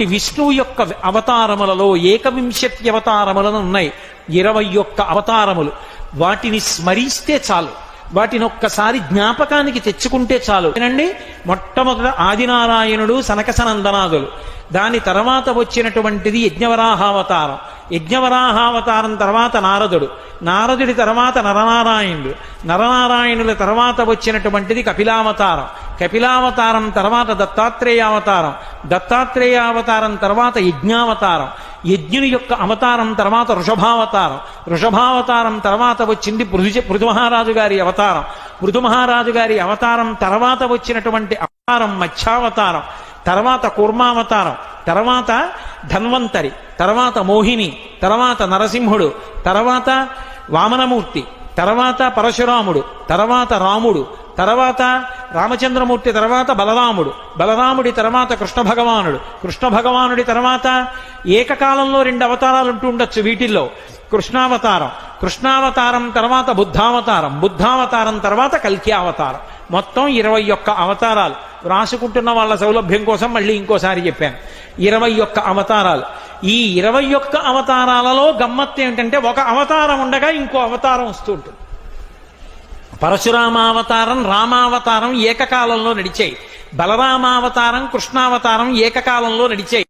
ఉన్నటువంటి విష్ణువు యొక్క అవతారములలో ఏకవింశతి అవతారములను ఉన్నాయి. ఇరవై ఒక్క అవతారములు. వాటిని స్మరిస్తే చాలు. వాటిని ఒక్కసారి జ్ఞాపకానికి తెచ్చుకుంటే చాలు. ఏనండి? మొట్టమొదట ఆదినారాయణుడు సనకసనందనాథులు. దాని తర్వాత వచ్చినటువంటిది యజ్ఞవరాహావతారం. యజ్ఞవరాహావతారం తర్వాత నారదుడు. నారదుడి తర్వాత నరనారాయణుడు. నరనారాయణుల తర్వాత వచ్చినటువంటిది కపిలావతారం. కపిలావతారం తర్వాత దత్తాత్రేయావతారం. దత్తాత్రేయావతారం తర్వాత యజ్ఞావతారం. యజ్ఞుని యొక్క అవతారం తర్వాత వృషభావతారం వృషభావతారం తర్వాత వచ్చింది పృథు పృథుమహారాజు గారి అవతారం. పృథుమహారాజు గారి అవతారం తర్వాత వచ్చినటువంటి అవతారం మత్స్యావతారం. తర్వాత కూర్మావతారం. తర్వాత ధన్వంతరి. తర్వాత మోహిని. తర్వాత నరసింహుడు. తర్వాత వామనమూర్తి. తర్వాత పరశురాముడు. తర్వాత రాముడు. తర్వాత రామచంద్రమూర్తి తర్వాత బలరాముడు. బలరాముడి తర్వాత కృష్ణ భగవానుడు. కృష్ణ భగవానుడి తర్వాత ఏకకాలంలో రెండు అవతారాలు ఉంటూ ఉండొచ్చు వీటిల్లో. కృష్ణావతారం. కృష్ణావతారం తర్వాత బుద్ధావతారం. బుద్ధావతారం తర్వాత కల్కి అవతారం మొత్తం ఇరవై ఒక్క అవతారాలు. రాసుకుంటున్న వాళ్ళ సౌలభ్యం కోసం మళ్ళీ ఇంకోసారి చెప్పాను. ఇరవై ఒక్క అవతారాలు. ఈ ఇరవై ఒక్క అవతారాలలో గమ్మత్తు ఏమిటంటే ఒక అవతారం ఉండగా ఇంకో అవతారం వస్తూ ఉంటుంది. పరశురామావతారం రామావతారం ఏకకాలంలో నడిచాయి. బలరామావతారం కృష్ణావతారం ఏకకాలంలో నడిచాయి.